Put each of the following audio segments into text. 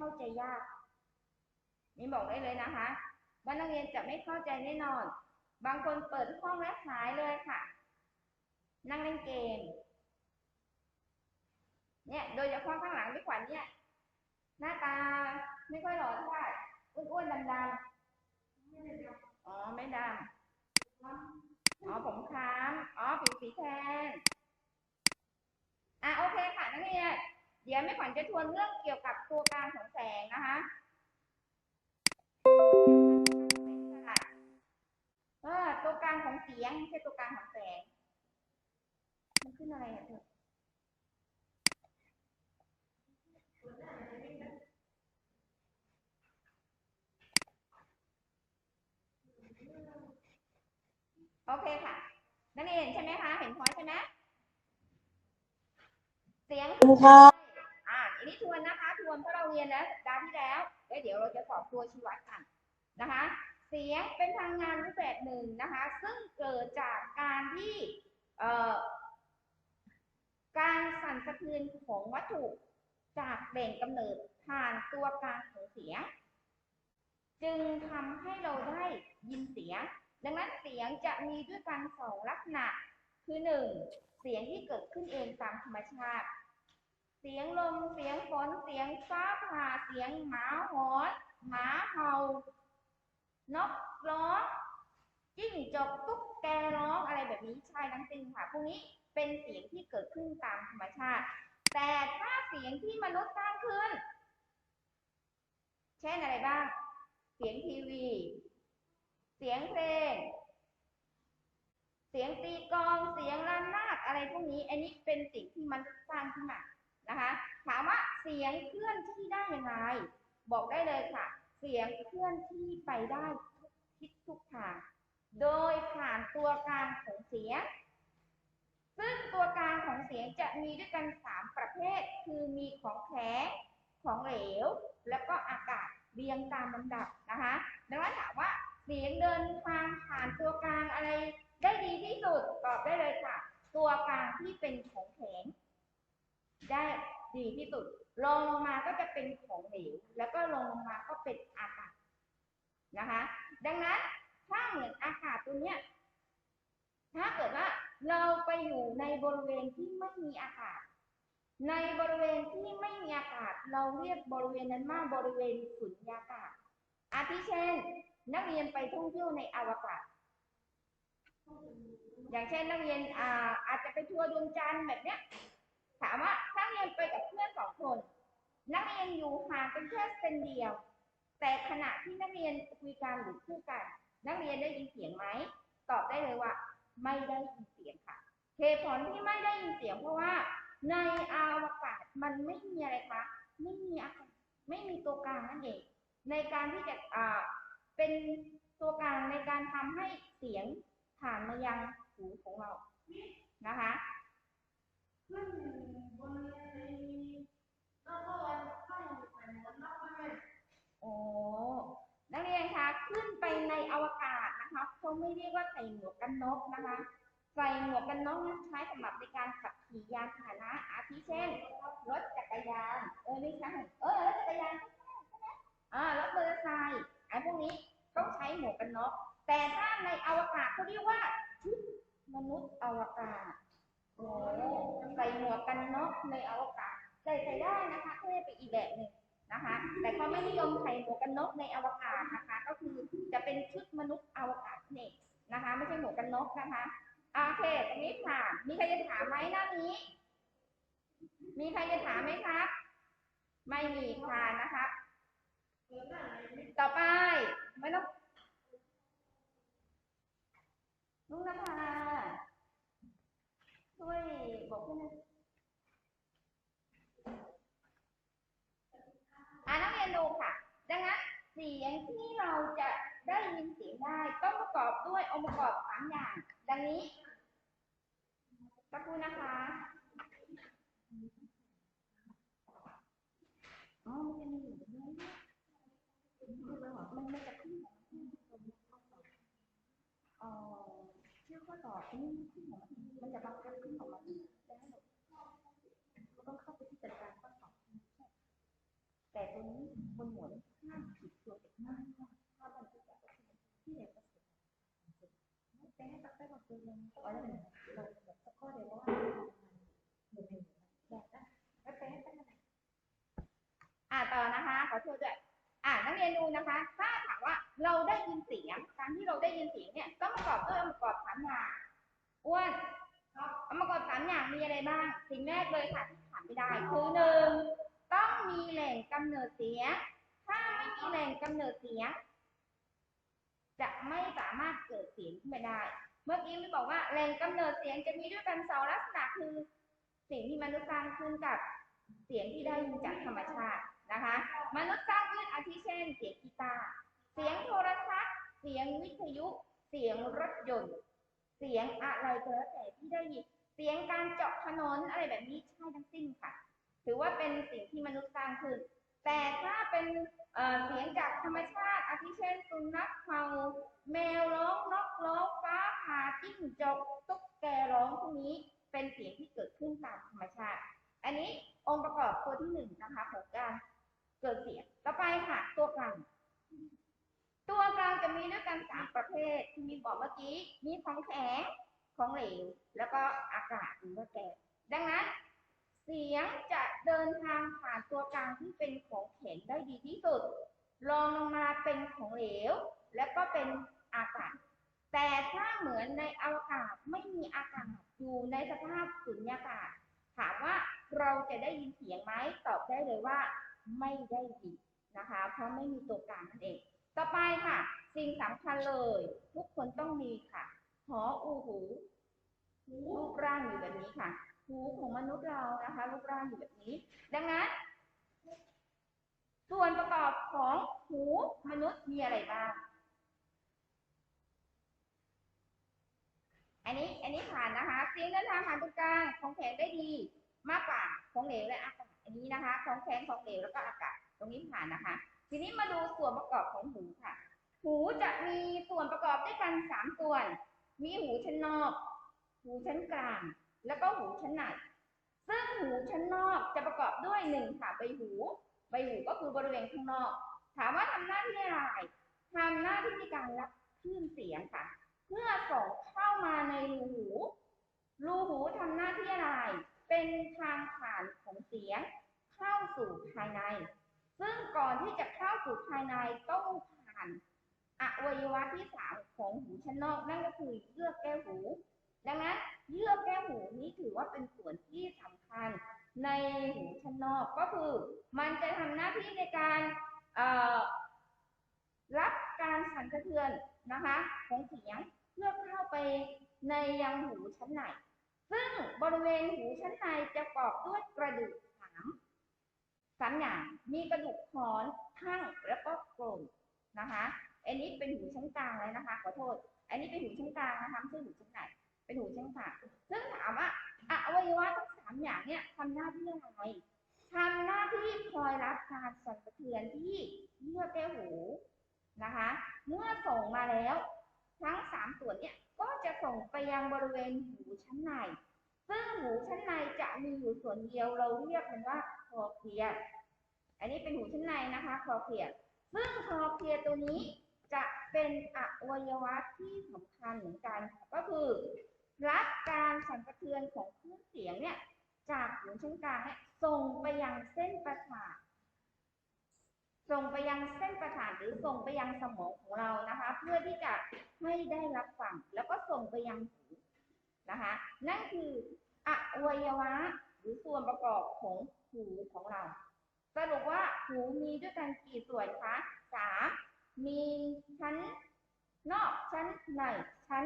เข้าใจยากนี่บอกได้เลยนะคะว่านักเรียนจะไม่เข้าใจแน่นอน บางคนเปิดห้องแล้วหายเลยค่ะ นั่งเล่นเกม เนี่ยโดยเฉพาะข้างหลังพี่ขวัญเนี่ย หน้าตาไม่ค่อยหล่อเท่าไหร่อ้วนๆดำๆอ๋อไม่ดำอ๋อผมคล้ำอ๋อผิวสีแทนอะโอเคค่ะนักเรียน เดี๋ยวไม่ขวัญจะทวนเรื่องเกี่ยวกับตัวกลางของแสงนะคะเออตัวกลางของเสียงไม่ใช่ตัวกลางของแสง มันขึ้นอะไรอะเธอโอเคค่ะ นักเรียนเห็นใช่ไหมคะ เห็นพอยใช่ไหมเสียงครับอ่าอันนี้ท วนทวนเพราะเราเรียนแล้วสัปดาห์ที่แล้วแล้วเดี๋ยวเราจะสอบตัวชีวัดกันนะคะ เสียงเป็นพลังงานรูปแบบหนึ่งนะคะ ซึ่งเกิดจากการที่เอ่อการสั่นสะเทือนของวัตถุจากแหล่งกำเนิดผ่านตัวกลางของเสียง จึงทำให้เราได้ยินเสียง ดังนั้นเสียงจะมีด้วยกันสองลักษณะ คือหนึ่งเสียงที่เกิดขึ้นเองตามธรรมชาติ เสียงลม เสียงฝน เสียงฟ้าผ่า เสียงหมาหอน หมาเห่า นกร้อง จิ้งจกตุ๊กแกร้องอะไรแบบนี้ใช่ทั้งสิ้นค่ะ พวกนี้เป็นเสียงที่เกิดขึ้นตามธรรมชาติ แต่ถ้าเสียงที่มนุษย์สร้างขึ้น เช่นอะไรบ้าง เสียงทีวี เสียงเพลงเสียงตีกลอง เสียงระนาดอะไรพวกนี้ อันนี้เป็นสิ่งที่มนุษย์สร้างขึ้นมา นะคะ ถามว่าเสียงเคลื่อนที่ได้ยังไง บอกได้เลยค่ะ เสียงเคลื่อนที่ไปได้ทุกทิศทุกทาง โดยผ่านตัวกลางของเสียง ซึ่งตัวกลางของเสียงจะมีด้วยกันสามประเภท คือมีของแข็ง ของเหลว แล้วก็อากาศเรียงตามลำดับนะคะดังนั้นถามว่าเสียงเดินทางผ่านตัวกลางอะไรได้ดีที่สุดตอบได้เลยค่ะ ตัวกลางที่เป็นของแข็ง ได้ดีที่สุดรองลงมาก็จะเป็นของเหลวแล้วก็รองลงมาก็เป็นอากาศนะคะ ดังนั้นถ้าเหมือนอากาศตัวเนี้ยถ้าเกิดว่าเราไปอยู่ในบริเวณที่ไม่มีอากาศ ในบริเวณที่ไม่มีอากาศ เราเรียกบริเวณนั้นว่าบริเวณสุญญากาศ อาทิเช่น นักเรียนไปท่องเที่ยวในอวกาศ อย่างเช่นนักเรียนอาอาจจะไปทัวร์ดวงจันทร์แบบเนี้ย ถามว่านักเรียนไปกับเพื่อนสองคน นักเรียนอยู่ห่างกันแค่เซนเดียว แต่ขณะที่นักเรียนคุยกันหรือพูดกัน นักเรียนได้ยินเสียงไหม ตอบได้เลยว่า ไม่ได้ยินเสียงค่ะเหตุผลที่ไม่ได้ยินเสียงเพราะว่า ในอวกาศมันไม่มีอะไรคะไม่มีอากาศไม่มีตัวกลางนั่นเองในการที่จะอ่าเป็นตัวกลางในการทำให้เสียงผ่านมายังหูของเรานะคะ โอ้นักเรียนคะขึ้นไปในอวกาศนะคะเขาไม่เรียกว่าใส่หมวกกันน็อกนะคะ ใส่หมวกกันน็อกนั้นใช้สำหรับในการขับขี่ยานพาหนะอาทิเช่นรถจักรยานเออไม่ใช่เออรถจักรยานใช่ไหมอ่ารถมอเตอร์ไซค์ไอ้พวกนี้ต้องใช้หมวกกันน็อกแต่ถ้าในอวกาศเขาเรียกว่าชุดมนุษย์อวกาศ ใส่หมวกกันน็อกในอวกาศใส่ใส่ได้นะคะเท่ไปอีกแบบหนึ่งนะคะ แต่เขาไม่นิยมใส่หมวกกันน็อกในอวกาศนะคะ ก็คือจะเป็นชุดมนุษย์อวกาศนั่นเองนะคะ ไม่ใช่หมวกกันน็อกนะคะโอเคตรงนี้ผ่านมีใครจะถามไหมหน้านี้ มีใครจะถามไหมครับ ไม่มีค่ะนะครับต่อไปไม่ต้องลุงนภา ช่วยบอกเพื่อนหน่อยอ่านักเรียนดูค่ะ ดังนั้นเสียงที่เราจะได้ยินเสียงได้ต้องประกอบด้วยองค์ประกอบสามอย่าง ดังนี้สักครู่นะคะอ๋อมันจะมีอยู่ตรงนี้มันมันจะขึ้นของมันอ๋อชื่อข้อสอบนี่ขึ้นของ มันมันจะบังคับขึ้นของมันได้หรอต้องเข้าไปที่จัดการข้อสอบแต่ตรงนี้บนหมวนห้ามผิดตัวเด็กมากถ้ามันจะแบบที่เด็กประสบแต่ให้ตักได้หมดเลยเราเราแบบสักข้อเดียวว่าหนึ่งหนึ่งแบบนั้นแล้วแต่ให้ตักได้อ่าต่อนะคะ ขอโทษด้วยอ่านักเรียนดูนะคะ ถ้าถามว่าเราได้ยินเสียง การที่เราได้ยินเสียงเนี่ยต้องประกอบด้วยอประกอบสามอย่าง อ้วนองค์ประกอบสามอย่างมีอะไรบ้าง สิ่งแรกเลยค่ะที่ขาดไม่ได้คือหนึ่งต้องมีแหล่งกำเนิดเสียง ถ้าไม่มีแหล่งกำเนิดเสียง จะไม่สามารถเกิดเสียงขึ้นมาได้ เมื่อกี้ไม่บอกว่าแหล่งกำเนิดเสียงจะมีด้วยกันสองลักษณะคือเสียงที่มนุษย์สร้างขึ้นกับเสียงที่ได้ยินจากธรรมชาตินะคะ มนุษย์สร้างขึ้นอาทิเช่น เสียงกีตาร์เสียงโทรทัศน์ เสียงวิทยุ เสียงรถยนต์ เสียงอะไรก็แล้วแต่ที่ได้ยินเสียงการเจาะถนนอะไรแบบนี้ใช่ทั้งสิ้นค่ะ ถือว่าเป็นสิ่งที่มนุษย์สร้างขึ้น แต่ถ้าเป็นเสียงจากธรรมชาติอาทิเช่นสุนัขเห่าแมวร้องนกร้องฟ้าผ่าจิ้งจกตุ๊กแกร้องพวกนี้เป็นเสียงที่เกิดขึ้นตามธรรมชาติ อันนี้องค์ประกอบตัวที่หนึ่งนะคะของการเกิดเสียง ต่อไปค่ะตัวกลาง ตัวกลางจะมีด้วยกันสามประเภทที่มีบอกเมื่อกี้ มีของแข็ง ของเหลว แล้วก็อากาศหรือว่าแก๊สดังนั้น เสียงจะเดินทางผ่านตัวกลางที่เป็นของแข็งได้ดีที่สุดรองลงมาเป็นของเหลว แล้วก็เป็นอากาศ แต่ถ้าเหมือนในอวกาศไม่มีอากาศอยู่ในสภาพสุญญากาศ ถามว่าเราจะได้ยินเสียงไหมตอบได้เลยว่า ไม่ได้ยินนะคะ เพราะไม่มีตัวกลางนั่นเอง ต่อไปค่ะ สิ่งสำคัญเลย ทุกคนต้องมีค่ะ หออูหูรูปร่างอยู่แบบนี้ค่ะ หูของมนุษย์เรานะคะรูปร่างอยู่แบบนี้ ดังนั้น ส่วนประกอบของหูมนุษย์มีอะไรบ้าง อันนี้อันนี้ผ่านนะคะเสียงเดินทางผ่านตรงกลางของแข็งได้ดี มากกว่าของเหลวและอากาศอันนี้นะคะ ของแข็งของเหลวแล้วก็อากาศตรงนี้ผ่านนะคะ ทีนี้มาดูส่วนประกอบของหูค่ะ หูจะมีส่วนประกอบด้วยกันสามส่วน มีหูชั้นนอก หูชั้นกลาง แล้วก็หูชั้นใน ซึ่งหูชั้นนอกจะประกอบด้วยหนึ่งค่ะใบหู ใบหูก็คือบริเวณข้างนอก ถามว่าทำหน้าที่อะไรทำหน้าที่ในการรับคลื่นเสียงค่ะ เพื่อส่งเข้ามาในรูหู รูหูทำหน้าที่อะไร เป็นทางผ่านของเสียงเข้าสู่ภายใน ซึ่งก่อนที่จะเข้าสู่ภายในต้องผ่านอวัยวะที่สามของหูชั้นนอกนั่นก็คือเยื่อแก้วหู ดังนั้นเยื่อแก้วหูนี้ถือว่าเป็นส่วนที่สำคัญในหูชั้นนอกก็คือ มันจะทำหน้าที่ในการรับการสั่นสะเทือนนะคะของเสียงเพื่อเข้าไปในยังหูชั้นในซึ่งบริเวณหูชั้นในจะประกอบด้วยกระดูกสาม สามอย่างมีกระดูกคอนข้างแล้วก็โกรนนะคะอันนี้เป็นหูชั้นกลางเลยนะคะ ขอโทษ อันนี้เป็นหูชั้นกลางนะคะไม่ใช่หูชั้นในเป็นหูชั้นกลางซึ่งถามว่าอะอวัยวะทั้งสามอย่างเนี่ยทำหน้าที่อะไรทำหน้าที่คอยรับการสั่นสะเทือนที่เยื่อแก้วหูนะคะ เมื่อส่งมาแล้ว ทั้งสามส่วนเนี่ยก็จะส่งไปยังบริเวณหูชั้นใน ซึ่งหูชั้นในจะมีอยู่ส่วนเดียวเราเรียกมันว่า คอเคลียร์อันนี้เป็นหูชั้นในนะคะคอเคลียร์ซึ่งคอเคลียร์ตัวนี้จะเป็นอวัยวะที่สำคัญเหมือนกัน ก็คือ รับการสั่นสะเทือนของคลื่นเสียงเนี่ยจากหูชั้นกลางเนี่ยส่งไปยังเส้นประสาทส่งไปยังเส้นประสาทหรือส่งไปยังสมองของเรานะคะ เพื่อที่จะให้ได้รับฟังแล้วก็ส่งไปยังหูนะคะ นั่นคืออวัยวะหรือส่วนประกอบของ หูของเรา สรุปว่าหูมีด้วยกันกี่ส่วนคะสามมีชั้นนอกชั้นในชั้น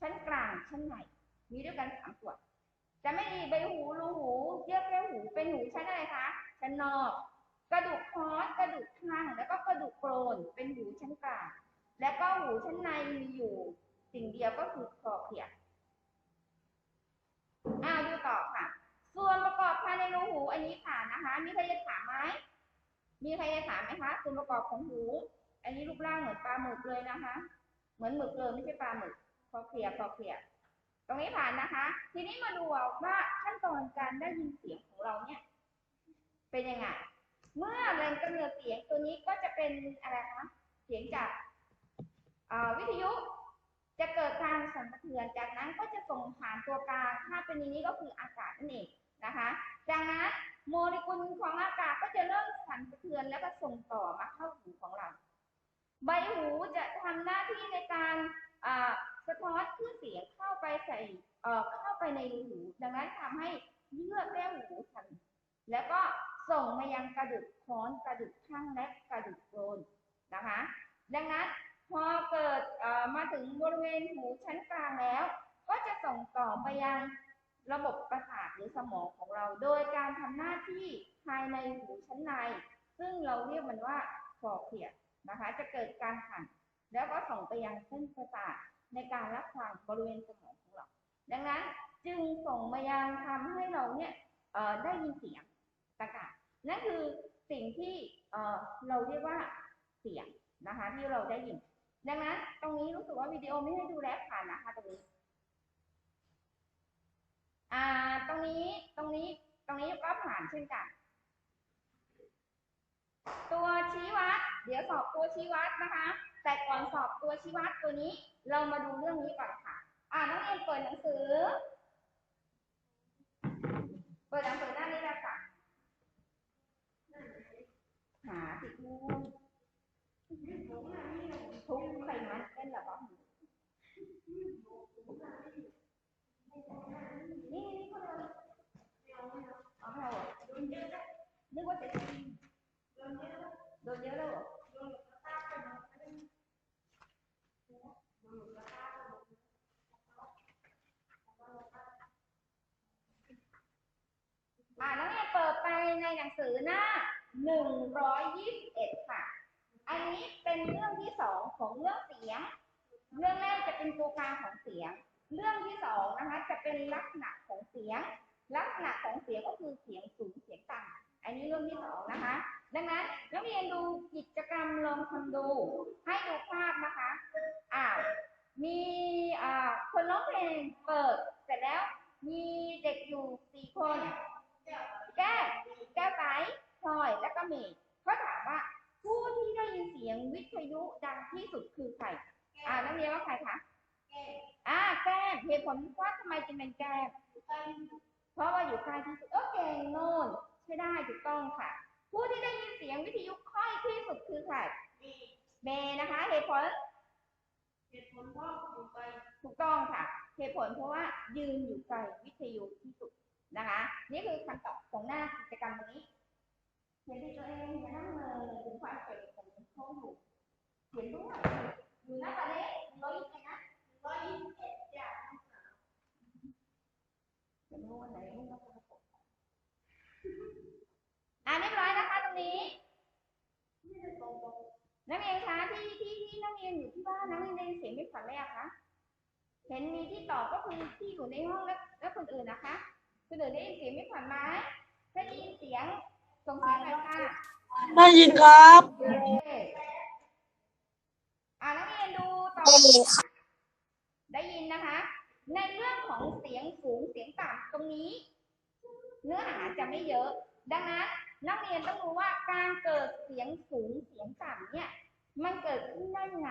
ชั้นกลางชั้นในมีด้วยกันสามส่วน จะไม่มีใบหูรูหูเยื่อแก้วหูเป็นหูชั้นอะไรคะชั้นนอก กระดูกคอสกระดูกข้างแล้วก็กระดูกโกรนเป็นหูชั้นกลาง และก็หูชั้นในมีอยู่ สิ่งเดียวก็คือคอเขียอ้ อันนี้ผ่านะคะ มีใครจะถามไหมมีใครจะถามไหมคะส่วนประกอบของหู อันนี้รูปร่างเหมือนปลาหมึกเลยนะคะ เหมือนหมึกเลยไม่ใช่ปลาหมึกคอเคลียร์คอเคลียร์ตรงนี้ผ่านนะคะ ทีนี้มาดูว่าขั้นตอนการได้ยินเสียงของเราเนี่ย เป็นยังไง เมื่อแหล่งกำเนิดเสียงตัวนี้ก็จะเป็นอะไรคะ เสียงจากวิทยุจะเกิดการสั่นสะเทือน จากนั้นก็จะส่งผ่านตัวกลางถ้าเป็นอย่างนี้ก็คืออากาศนั่นเอง นะคะจากนั้นโมเลกุลของอากาศก็จะเริ่มสั่นสะเทือนแล้วก็ส่งต่อมาเข้าหูของเรา ใบหูจะทำหน้าที่ในการสะท้อนคลื่นเสียงเข้าไปใส่เข้าไปในรูหู ดังนั้นทำให้เยื่อแก้วหูสั่นแล้วก็ส่งมายังกระดูกค้อนกระดูกข้างและกระดูกโกรนนะคะ ดังนั้นพอเกิดมาถึงบริเวณหูชั้นกลางแล้ว ก็จะส่งต่อไปยัง ระบบประสาทหรือสมองของเรา โดยการทำหน้าที่ภายในหูชั้นใน ซึ่งเราเรียกมันว่าคอเคลียร์นะคะ จะเกิดการหันแล้วก็ส่งไปยังเส้นประสาทในการรับฟังบริเวณสมองของเรา ดังนั้นจึงส่งมายังทำให้เราเนี่ยได้ยินเสียงต่างๆนั่นคือสิ่งที่เอ่อเราเรียกว่าเสียงนะคะที่เราได้ยิน ดังนั้นตรงนี้รู้สึกว่าวิดีโอไม่ให้ดูแล้วผ่านนะคะตรงนี้ อ่า ตรงนี้ ตรงนี้ ตรงนี้ก็ผ่านเช่นกัน ตัวชี้วัด เดี๋ยวสอบตัวชี้วัดนะคะ แต่ก่อนสอบตัวชี้วัดตัวนี้ เรามาดูเรื่องนี้ก่อนค่ะ อ่านักเรียนเปิดหนังสือ เปิดหนังสือหน้านี้แล้วค่ะ หาสิคุณทุกใครมันเล่นหรอปะนี่นี่คนเราเอาไม่เอาเหรอ นึกว่าจะกินโดนเยอะแล้วเหรออ่านักเรียเปิดไปในหนังสือหน้าหนึ่งร้อยยี่สิบเอ็ดค่ะ อันนี้เป็นเรื่องที่สองของเรื่องเสียง เรื่องแรกจะเป็นตัวกลางของเสียง เรื่องที่สองนะคะจะเป็นลักษณะของเสียง ลักษณะของเสียงก็คือเสียงสูงเสียงต่ำ อันนี้เรื่องที่สองนะคะ ดังนั้นนักเรียนดูกิจกรรมลองทำดู ให้ดูภาพนะคะอ้าวมีอ่าคนร้องเพลงเปิดเสร็จแล้ว มีเด็กอยู่สี่คน แก้วแก้วไก่พลอยแล้วก็เมย์เขาถามว่าผู้ที่ได้ยินเสียงวิทยุดังที่สุดคือใครอ่านักเรียนว่าใครคะอ่าแก้มเหตุผลว่าทำไมจึงเป็นแก้มเพราะว่าอยู่ใกล้ที่สุดโอเคโน่น ใช่ได้ถูกต้องค่ะ ผู้ที่ได้ยินเสียงวิทยุค่อยที่สุดคือใครเมย์นะคะเหตุผลเหตุผลเพราะอยู่ไกลถูกต้องค่ะ เหตุผลเพราะว่ายืนอยู่ไกลวิทยุที่สุดนะคะ นี่คือคำตอบของหน้ากิจกรรมนี้เขียนด้วยตัวเองอย่านั่งเลยถึงความเก่งของเขาอยู่เขียนด้วยอยู่หน้าตาเล็กร้อยยี่สิบนะร้อยยี่สิบเอ็ดจ้ะจะรู้วันไหนลูกก็จะตกอ่าเรียบร้อยนะคะตรงนี้ นักเรียนคะที่ที่ที่นักเรียนอยู่ที่บ้านนักเรียนได้ยินเสียงไม่ผ่านไหมอะคะเห็นมีที่ตอบก็คือที่อยู่ในห้องแล้วแล้วคนอื่นนะคะคนอื่นได้ยินเสียงไม่ผ่านไหมถ้าได้ยินเสียงส่งเสียงหน่อยค่ะได้ยินครับโอเคอ่านักเรียนดูต่อได้ยินนะคะ ในเรื่องของเสียงสูงเสียงต่ำตรงนี้ เนื้อหาจะไม่เยอะ ดังนั้น นักเรียนต้องรู้ว่าการเกิดเสียงสูงเสียงต่ำเนี่ย มันเกิดขึ้นได้ยังไง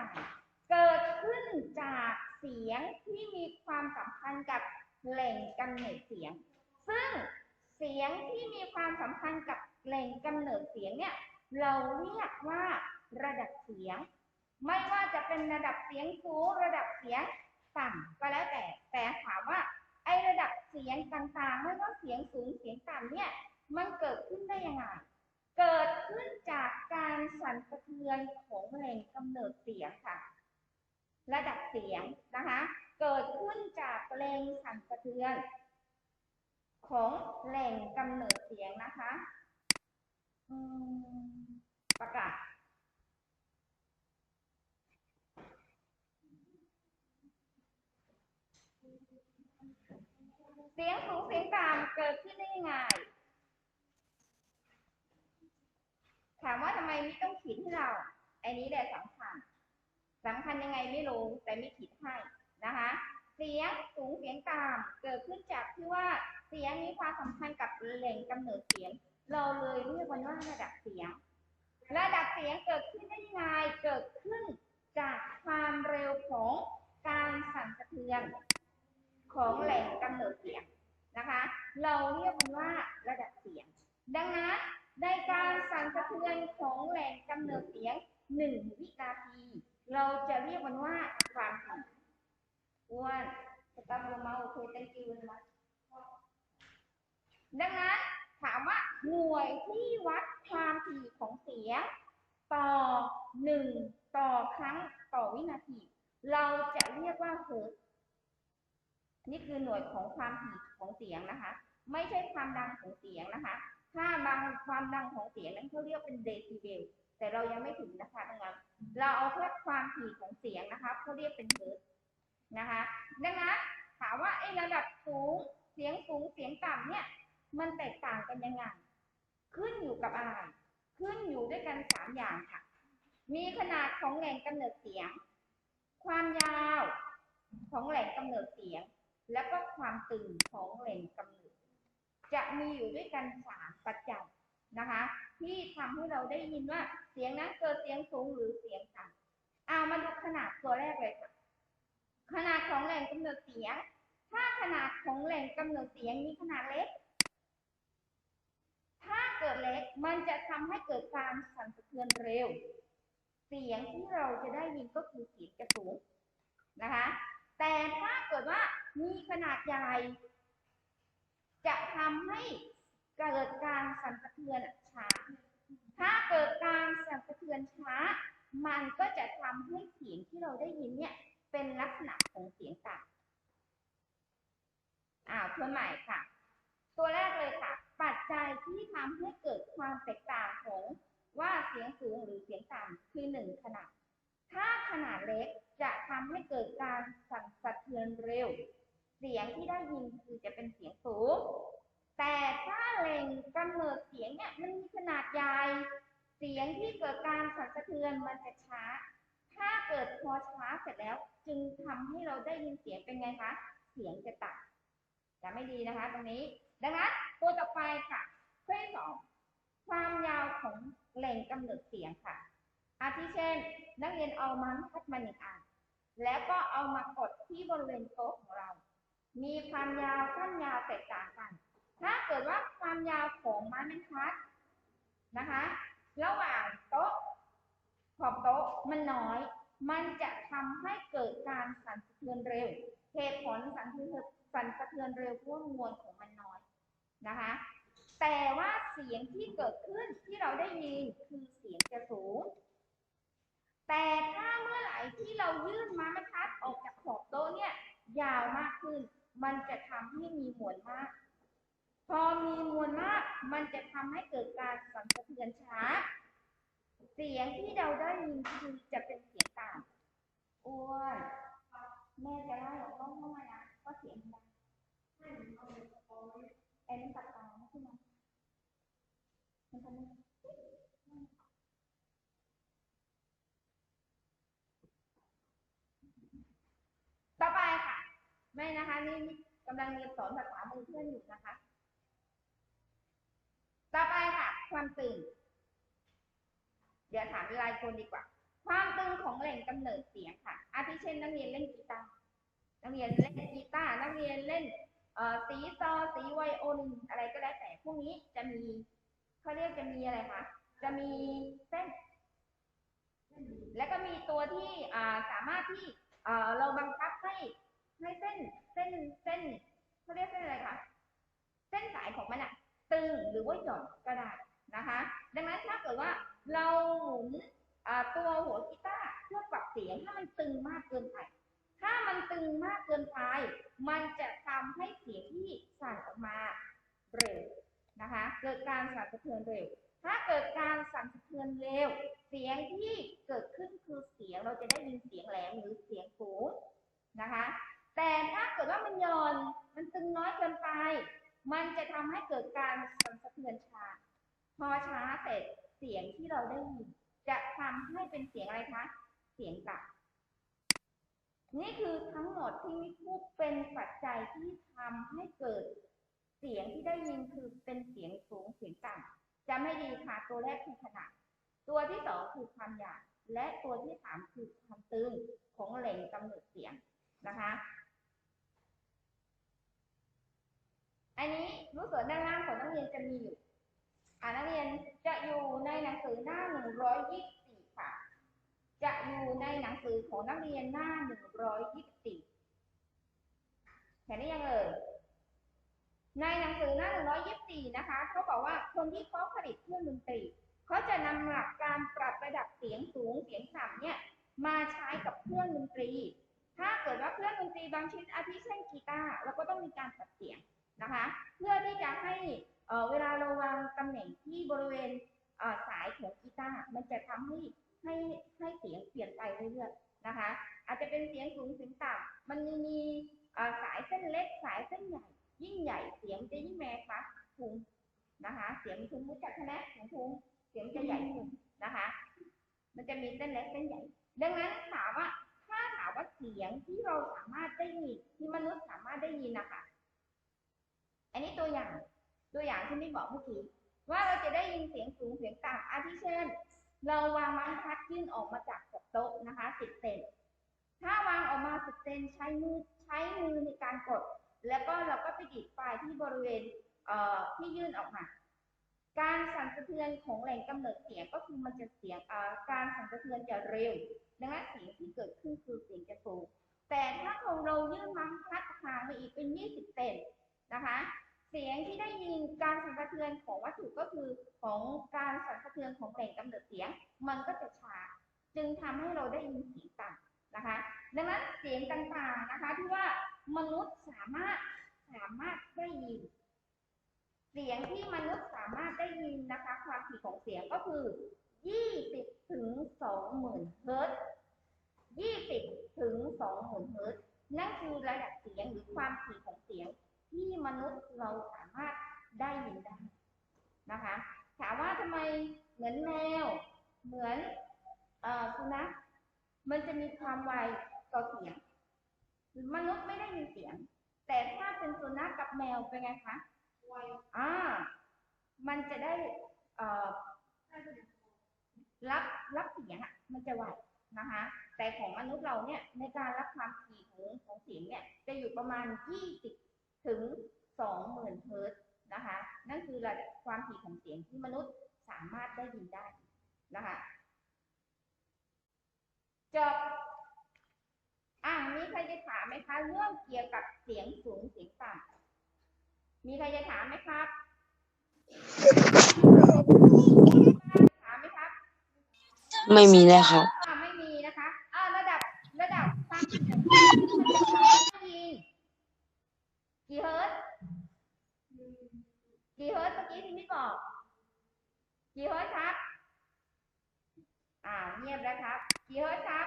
เกิดขึ้นจากเสียงที่มีความสัมพันธ์กับแหล่งกำเนิดเสียง ซึ่งเสียงที่มีความสัมพันธ์กับแหล่งกำเนิดเสียงเนี่ย เราเรียกว่าระดับเสียง ไม่ว่าจะเป็นระดับเสียงสูงระดับเสียงต่ำก็แล้วแต่แต่ถามว่าไอระดับเสียงต่างๆ ไม่ว่าเสียงสูงเสียงต่ำเนี่ย มันเกิดขึ้นได้ยังไง เกิดขึ้นจากการสั่นสะเทือนของแหล่งกำเนิดเสียงค่ะ ระดับเสียงนะคะ เกิดขึ้นจากแรงสั่นสะเทือน ของแหล่งกำเนิดเสียงนะคะอืมประกาศเสียงสูงเสียงต่ำเกิดขึ้นได้ยังไง ถามว่าทำไมไม่ต้องขีดให้เราไอ้นี้แหละสำคัญสำคัญยังไงไม่รู้แต่มีขีดให้นะคะ เสียงสูงเสียงต่ำเกิดขึ้นจากที่ว่าเสียงมีความสัมพันธ์กับแหล่งกำเนิดเสียง เราเลยเรียกมันว่าระดับเสียง ระดับเสียงเกิดขึ้นได้ยังไงเกิดขึ้นจากความเร็วของการสั่นสะเทือนของแหล่งกำเนิดเสียงนะคะ เราเรียกมันว่าระดับเสียง ดังนั้น ในการสั่นสะเทือนของแหล่งกำเนิดเสียงหนึ่งวินาที เราจะเรียกมันว่าความถี่อ้วนสตาร์มาโอเค thank you นะดังนั้นถามว่าหน่วยที่วัดความถี่ของเสียง ต่อหนึ่งต่อครั้งต่อวินาที เราจะเรียกว่าเฮิร์ตนี่คือหน่วยของความถี่ของเสียงนะคะ ไม่ใช่ความดังของเสียงนะคะ ถ้าบางความดังของเสียงนั้นเขาเรียกเป็นเดซิเบล แต่เรายังไม่ถึงนะคะดังนั้นเราเอาแค่ความถี่ของเสียงนะคะเขาเรียกเป็นเฮิร์ตนะคะ ดังนั้นถามว่าไอ้ระดับสูง เสียงสูง เสียงต่ำเนี่ย มันแตกต่างกันยังไง ขึ้นอยู่กับอะไร ขึ้นอยู่ด้วยกันสามอย่างค่ะ มีขนาดของแหล่งกำเนิดเสียง ความยาวของแหล่งกำเนิดเสียง แล้วก็ความตึงของแหล่งกำเนิด จะมีอยู่ด้วยกันสามปัจจัยนะคะ ที่ทำให้เราได้ยินว่าเสียงนั้นเกิดเสียงสูงหรือเสียงต่ำเอามาดูขนาดตัวแรกเลยค่ะ ขนาดของแหล่งกำเนิดเสียง ถ้าขนาดของแหล่งกำเนิดเสียงมีขนาดเล็ก ถ้าเกิดเล็กมันจะทำให้เกิดการสั่นสะเทือนเร็ว เสียงที่เราจะได้ยินก็คือเสียงจะสูงนะคะ แต่ถ้าเกิดว่ามีขนาดใหญ่ จะทำให้เกิดการสั่นสะเทือนช้า ถ้าเกิดการสั่นสะเทือนช้า มันก็จะทำให้เสียงที่เราได้ยินเนี่ยเป็นลักษณะของเสียงต่ำอ้าวทวนใหม่ค่ะ ตัวแรกเลยค่ะ ปัจจัยที่ทำให้เกิดความแตกต่างของว่าเสียงสูงหรือเสียงต่ำคือหนึ่งขนาด ถ้าขนาดเล็กจะทำให้เกิดการสั่นสะเทือนเร็ว เสียงที่ได้ยินคือจะเป็นเสียงสูง แต่ถ้าแหลงกำเนิดเสียงเนี่ยมันมีขนาดใหญ่ เสียงที่เกิดการสั่นสะเทือนมันจะช้า ถ้าเกิดพอช้าเสร็จแล้ว จึงทำให้เราได้ยินเสียงเป็นไงคะ เสียงจะต่ำจะไม่ดีนะคะตรงนี้ ดังนั้นตัวต่อไปค่ะข้อที่สองความยาวของแหล่งกำเนิดเสียงค่ะ อาทิเช่น นักเรียนเอามันคัดมาหนึ่งอัน แล้วก็เอามากดที่บริเวณโต๊ะของเรา มีความยาวสั้นยาวแตกต่างกัน ถ้าเกิดว่าความยาวของไม้บรรทัดนะคะ ระหว่างโต๊ะขอบโต๊ะมันน้อย มันจะทำให้เกิดการสั่นสะเทือนเร็วเหตุผลสั่นสะเทือนสั่นสะเทือนเร็วเพราะว่ามวลของมันน้อยนะคะ แต่ว่าเสียงที่เกิดขึ้นที่เราได้ยินคือเสียงจะสูง แต่ถ้าเมื่อไหร่ที่เรายื่นไม้บรรทัดออกจากขอบโต๊ะเนี่ยยาวมากขึ้น มันจะทำให้มีมวลมาก พอมีมวลมาก มันจะทำให้เกิดการสั่นสะเทือนช้า เสียงที่เราได้ยินคือจะเป็นเสียงต่ำอ้วนแม่จะไล่ออกนอกห้องนะเพราะเสียงดังไอ้นี่ตัดตาไม่ใช่ไหมมันทำไมต่อไปค่ะ ไม่ นะคะนี่กำลังเรียนสอนภาษามือเพื่อนอยู่นะคะ ต่อไปค่ะ ความตื่นเดี๋ยวถามรายคนดีกว่า ความตึงของแหล่งกำเนิดเสียงค่ะ อาทิเช่นนักเรียนเล่นกีตาร์นักเรียนเล่นกีตาร์นักเรียนเล่นเอ่อสีซอสีไวโอลินอะไรก็แล้วแต่พวกนี้จะมีเขาเรียกจะมีอะไรคะจะมีเส้น แล้วก็มีตัวที่อ่าสามารถที่เอ่อเราบังคับให้ ให้เส้นเส้นเส้นเขาเรียกเส้นอะไรคะเส้นสายของมันอะตึงหรือว่าหย่อนก็ได้นะคะ ดังนั้นถ้าเกิดว่าเราหมุนตัวหัวกีตาร์เพื่อปรับเสียงถ้ามันตึงมากเกินไป ถ้ามันตึงมากเกินไป มันจะทำให้เสียงที่สั่นออกมาเร็วนะคะ เกิดการสั่นสะเทือนเร็ว ถ้าเกิดการสั่นสะเทือนเร็ว เสียงที่เกิดขึ้นคือเสียงเราจะได้ยินเสียงแหลมหรือเสียงสูงนะคะ แต่ถ้าเกิดว่ามันหย่อนมันตึงน้อยเกินไป มันจะทำให้เกิดการสั่นสะเทือนช้าพอช้าเสร็จเสียงที่เราได้ยินจะทำให้เป็นเสียงอะไรคะ เสียงต่ำนี่คือทั้งหมดที่มิพูดเป็นปัจจัยที่ทำให้เกิดเสียงที่ได้ยินคือเป็นเสียงสูงเสียงต่ำจะไม่ดีค่ะตัวแรกคือขนาดตัวที่สองคือความหยาบและตัวที่สามคือความตึงของแหล่งกำเนิดเสียงนะคะ อันนี้รู้สึกด้านล่างของนักเรียนจะมีอยู่อ่านักเรียนจะอยู่ในหนังสือหน้า 124 ค่ะ จะอยู่ในหนังสือของนักเรียนหน้า 124เห็นได้ยังเอ่ยในหนังสือหน้า 124 นะคะเขาบอกว่าคนที่เขาผลิตเครื่องดนตรีเขาจะนำหลักการปรับระดับเสียงสูงเสียงต่ำเนี่ยมาใช้กับเครื่องดนตรี ถ้าเกิดว่าเครื่องดนตรีบางชิ้นอาทิเช่นกีตาร์เราก็ต้องมีการปรับเสียง นะคะ เพื่อที่จะให้เเวลาเราวางตำแหน่งที่บริเวณเสายของกีตาร์มันจะทำให้ให้ให้เสียงเปลี่ยนไปเรื่อยๆนะคะ อาจจะเป็นเสียงสูงเสียงต่ำมันมีมีสายเส้นเล็กสายเส้นใหญ่ ยิ่งใหญ่เสียงจะยิ่งแมคะทุงนะคะ เสียงทุงรู้จักใช่ไหมเสียงทุงเสียงจะใหญ่ขึ้นนะคะ มันจะมีเส้นเล็กเส้นใหญ่ ดังนั้นถามว่าถ้าถามว่าเสียงที่เราสามารถได้ยินที่มนุษย์สามารถได้ยินนะคะ อันนี้ตัวอย่างตัวอย่างที่ไม่บอกเมื่อกี้ว่าเราจะได้ยินเสียงสูงเสียงต่ำอาทิเช่น เราวางไม้บรรทัดยื่นออกมาจากโต๊ะนะคะสิบเซนถ้าวางออกมาสิบเซนใช้มือใช้มือในการกด แล้วก็เราก็ไปดีดปลายที่บริเวณเอ่อที่ยื่นออกมา การสั่นสะเทือนของแหล่งกำเนิดเสียงก็คือมันจะเสียงเอ่อการสั่นสะเทือนจะเร็วดังนั้นเสียงที่เกิดขึ้นคือเสียงจะสูงแต่ถ้าเราเรายื่นไม้บรรทัดห่างไปอีกเป็น 20 เซนนะคะ เสียงที่ได้ยินการสั่นสะเทือนของวัตถุก็คือของการสั่นสะเทือนของแหล่งกำเนิดเสียง มันก็จะช้าจึงทำให้เราได้ยินเสียงต่ำนะคะ ดังนั้นเสียงต่างๆนะคะที่ว่ามนุษย์สามารถสามารถได้ยิน เสียงที่มนุษย์สามารถได้ยินนะคะ ความถี่ของเสียงก็คือ 20 ถึง 20,000เฮิรตซ์20 ถึง 20,000เฮิรตซ์นั่นคือระดับเสียงหรือความถี่ของเสียงที่มนุษย์เราสามารถได้ยินได้นะคะ ถามว่าทำไมเหมือนแมว เหมือนเอ่อสุนัขมันจะมีความไวต่อเสียง มนุษย์ไม่ได้ยินเสียง แต่ถ้าเป็นสุนัขกับแมวเป็นไงคะไวอ่า มันจะได้เอ่อ รับรับเสียงอะมันจะไหวนะคะ แต่ของมนุษย์เราเนี่ยในการรับความถี่ของของเสียงเนี่ยจะอยู่ประมาณ 20 ถึง 20,000เฮิร์ตนะคะ นั่นคือระดับความถี่ของเสียงที่มนุษย์สามารถได้ยินได้นะคะจบอ่ามีใครจะถามไหมคะเรื่องเกี่ยวกับเสียงสูงเสียงต่ำมีใครจะถามไหมครับ ถามไหมครับ ไม่มีแล้วครับ อ่าไม่มีนะคะอ่าระดับระดับความถี่ของเสียงที่มันจะได้ยินกี่เฮิร์ตซ์กี่เฮิร์ตซ์เมื่อกี้ที่ไม่บอกกี่เฮิร์ตซ์ครับ อ่าเงียบแล้วครับกี่เฮิร์ตซ์ครับ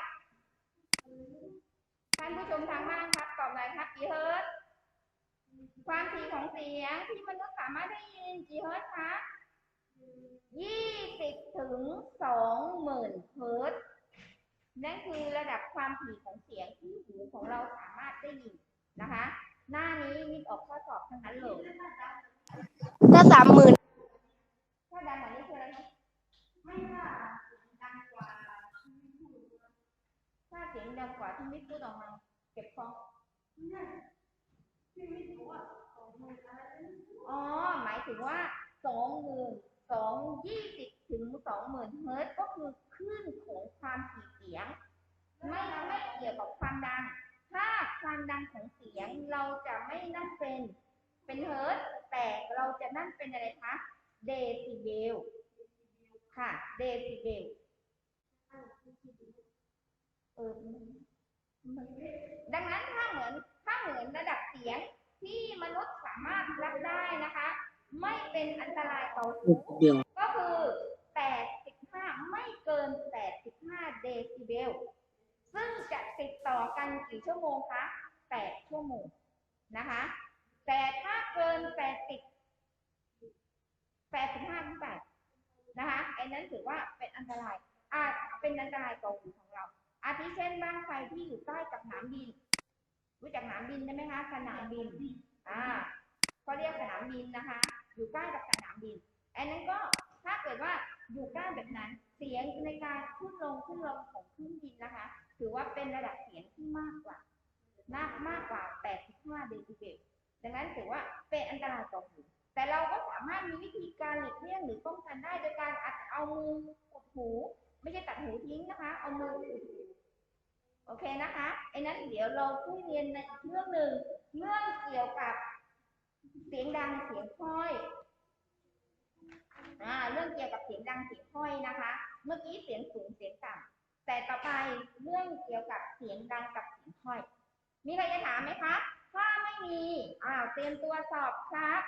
ท่านผู้ชมทางบ้านครับตอบหน่อยครับกี่เฮิร์ตซ์ความถี่ของเสียงที่มนุษย์สามารถได้ยินกี่เฮิร์ตซ์คะ ยี่สิบถึงสองหมื่นเฮิร์ตซ์นั่นคือระดับความถี่ของเสียงที่หูของเราสามารถได้ยินนะคะ หน้านี้มีออกข้อสอบทั้งนั้นเลยถ้าสามหมื่นถ้าดังกว่านี้คืออะไรคะไม่ค่ะดังกว่าถ้าเสียงดังกว่าที่ไม่พูดออกมาเก็บฟองอ๋อหมายถึงว่าสองหมื่น สองยี่สิบถึงสองหมื่นเฮิรต์ก็คือคลื่นของความถี่เสียง ไม่ไม่เกี่ยวกับความดัง ถ้าความดังของเสียงเราจะไม่นั่นเป็นเป็นเฮิรต์แต่เราจะนั่นเป็นอะไรคะเดซิเบลค่ะเดซิเบลเออดังนั้นถ้าเหมือนถ้าเหมือนระดับเสียงที่มนุษย์สามารถรับได้นะคะ ไม่เป็นอันตรายต่อหูเดียวก็คือ 85 ไม่เกิน 85 เดซิเบล ซึ่งจะติดต่อกันกี่ชั่วโมงคะ 8 ชั่วโมงนะคะ แต่ถ้าเกิน 80 85ขึ้นไปนะคะไอ้นั้นถือว่าเป็นอันตราย อาจเป็นอันตรายต่อหูของเรา อาทิเช่นบ้างไฟที่อยู่ใกล้กับสนามบิน รู้จักสนามบินใช่ไหมคะ สนามบิน อ่า เขาเรียกสนามบินนะคะ อยู่ใกล้กับสนามบิน อันนั้นก็ถ้าเกิดว่าอยู่ใกล้แบบนั้น เสียงในการขึ้นลงขึ้นลงของเครื่องบินนะคะ ถือว่าเป็นระดับเสียงที่มากกว่ามากมากกว่า 85 เดซิเบล ดังนั้นถือว่าเป็นอันตรายต่อหู แต่เราก็สามารถมีวิธีการหลีกเลี่ยงหรือป้องกันได้โดยการอัดเอามืออุดหู ไม่ใช่ตัดหูทิ้งนะคะ เอามืออุดหูโอเคนะคะไอ้นั้นเดี๋ยวเราคุยเรียนในเรื่องหนึ่งเรื่องเกี่ยวกับ สียงดังเสียงค่อยอ่าเรื่องเกี่ยวกับเสียงดังเสียงค่อยนะคะ เมื่อกี้เสียงสูงเสียงต่ำแต่ต่อไปเรื่องเกี่ยวกับเสียงดังกับเสียงค่อย มีใครจะถามไหมคะถ้าไม่มีอ้าวเตรียมตัวสอบครับ